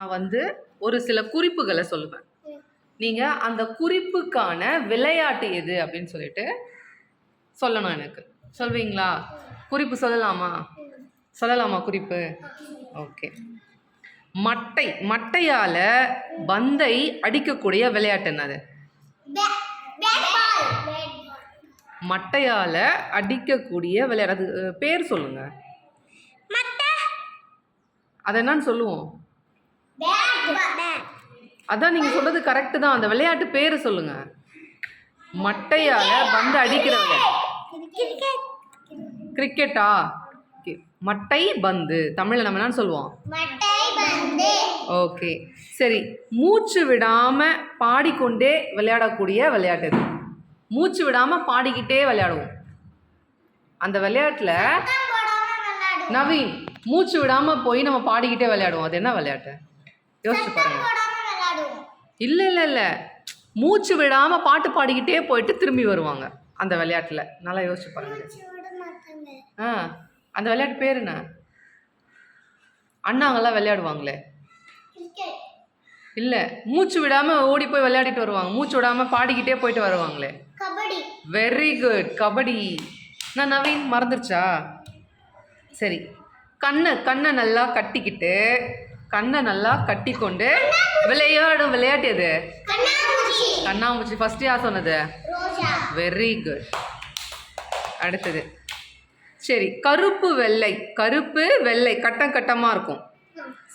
நான் வந்து ஒரு சில குறிப்புகளை சொல்லுவேன். நீங்கள் அந்த குறிப்புக்கான விளையாட்டு எது அப்படின்னு சொல்லிட்டு சொல்லணும் எனக்கு. சொல்வீங்களா? குறிப்பு சொல்லலாமா? சொல்லலாமா குறிப்பு? ஓகே. மட்டை மட்டையால் பந்தை அடிக்கக்கூடிய விளையாட்டு என்னது? மட்டையால் அடிக்கக்கூடிய விளையாட்டு. பேர் சொல்லுங்க. அது என்னன்னு சொல்லுவோம்? அதான் நீங்கள் சொல்றது கரெக்டு தான். அந்த விளையாட்டு பேர் சொல்லுங்க. மட்டையால் பந்து அடிக்கிற கிரிக்கெட்டா? ஓகே மட்டை பந்து. தமிழில் நம்ம என்னன்னு சொல்லுவோம்? ஓகே. சரி. மூச்சு விடாமல் பாடிக்கொண்டே விளையாடக்கூடிய விளையாட்டு இது. மூச்சு விடாமல் பாடிக்கிட்டே விளையாடுவோம். அந்த விளையாட்டில் நவீன் மூச்சு விடாமல் போய் நம்ம பாடிக்கிட்டே விளையாடுவோம். அது என்ன விளையாட்டு? யோசிச்சு பாருங்க. இல்லை இல்லை இல்லை. மூச்சு விடாமல் பாட்டு பாடிக்கிட்டே போயிட்டு திரும்பி வருவாங்க அந்த விளையாட்டில். நல்லா யோசிச்சு பாருங்க. ஆ அந்த விளையாட்டு பேர் என்ன? அண்ணாங்கெல்லாம் விளையாடுவாங்களே. இல்லை மூச்சு விடாமல் ஓடி போய் விளையாடிட்டு வருவாங்க. மூச்சு விடாமல் பாடிக்கிட்டே போயிட்டு வருவாங்களே. Very good kabaddi. நான் நவீன் மறந்துருச்சா? சரி. கண்ணை கண்ணை நல்லா கட்டிக்கிட்டு கண்ணை நல்லா கட்டிக்கொண்டு விளையாடும் விளையாட்டு எது கண்ணாமூச்சி ஃபர்ஸ்ட் யார் சொன்னது? வெரி குட் அடுத்தது. சரி கருப்பு வெள்ளை. கருப்பு வெள்ளை கட்டம் கட்டமாக இருக்கும்.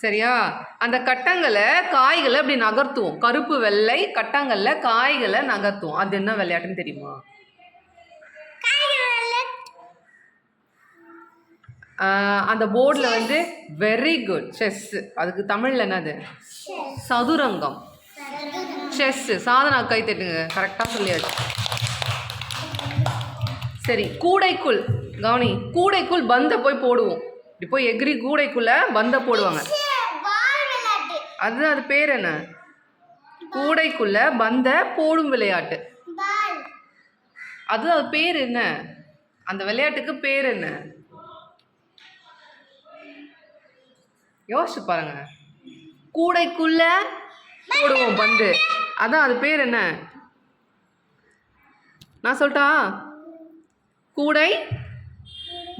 சரியா? அந்த கட்டங்களை காய்களை அப்படி நகர்த்துவோம். கருப்பு வெள்ளை கட்டங்களில் காய்களை நகர்த்துவோம். அது என்ன விளையாட்டுன்னு தெரியுமா? அந்த போர்டில் வந்து வெரி குட் செஸ் அதுக்கு தமிழில் என்னது? சதுரங்கம். செஸ் சாதனா கை தட்டுங்க. கரெக்டாக சொல்லியாச்சு. சரி கூடைக்குள். கவனி கூடைக்குள் பந்தை போய் போடுவோம். இப்படி போய் எகிரி கூடைக்குள்ள பந்தை போடுவாங்க. விளையாட்டு. அது அது பேர் என்ன? கூடைக்குள்ள பந்தை போடும் விளையாட்டு. அது அது பேர் என்ன? அந்த விளையாட்டுக்கு பேர் என்ன? யோசிச்சு பாருங்க. கூடைக்குள்ள போடுவோம் பந்து. அதான் அது பேர் என்ன? நான் சொல்லிட்டா கூடை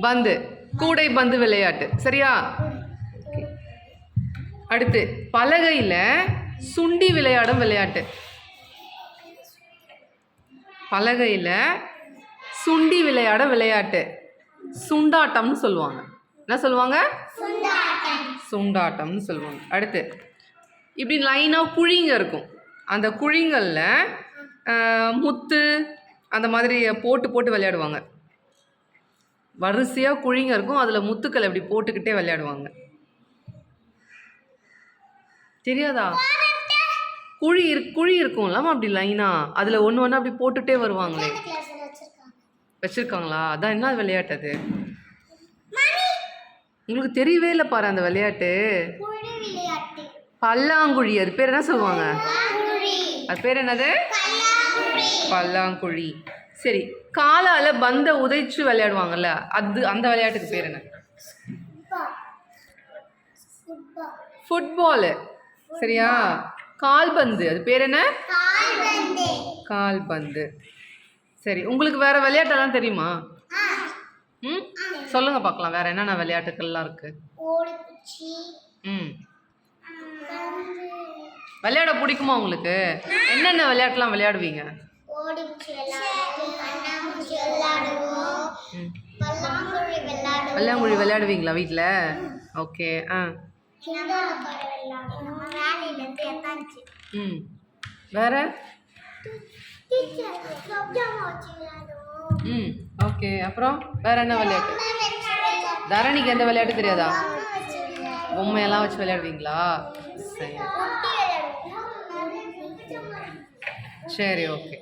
பந்து. கூடை பந்து விளையாட்டு. சரியா? அடுத்து பலகையில் சுண்டி விளையாடும் விளையாட்டு. பலகையில் சுண்டி விளையாட விளையாட்டு. சுண்டாட்டம்னு சொல்லுவாங்க. என்ன சொல்லுவாங்க? சுண்டாட்டம். சுண்டாட்டம்னு சொல்லுவாங்க. அடுத்து இப்படி லைனாக குழிங்க இருக்கும். அந்த குழிங்களில் முத்து அந்த மாதிரி போட்டு போட்டு விளையாடுவாங்க. வரிசையாக குழிங்க இருக்கும். அதில் முத்துக்களை இப்படி போட்டுக்கிட்டே விளையாடுவாங்க. தெரியாதா? குழி இரு குழி இருக்கும்லாமா அப்படி லைனாக அதில் ஒன்று ஒன்று அப்படி போட்டுகிட்டே வருவாங்களே. வச்சுருக்காங்களா? அதான் என்ன விளையாட்டு அது? உங்களுக்கு தெரியவே இல்லை பாரு அந்த விளையாட்டு. குழி விளையாட்டு பல்லாங்குழி அது பேர் என்ன சொல்லுவாங்க? அது பேர் என்னது? பல்லாங்குழி. சரி காலால் பந்தை உதைச்சு விளையாடுவாங்கல்ல அது அந்த விளையாட்டுக்கு பேர் என்ன? ஃபுட்பால். சரியா? கால்பந்து அது பேர் என்ன? கால்பந்து. சரி உங்களுக்கு வேற விளையாட்டெல்லாம் தெரியுமா? ம்? சொல்லுங்க பார்க்கலாம் வேற என்னென்ன விளையாட்டுக்கள்லாம் இருக்கு? ம். விளையாட பிடிக்குமா உங்களுக்கு? என்னென்ன விளையாட்டுலாம் விளையாடுவீங்க? பல்லாங்குழி விளையாடுவீங்களா வீட்டில் ஓகே ஆ. ம். வேற? ம் ஓகே. அப்புறம் வேறு என்ன விளையாட்டு? தரணிக்கு எந்த விளையாட்டு தெரியாதா? பொம்மை பொம்மையெல்லாம் வச்சு விளையாடுவீங்களா? சரி. சரி ஓகே.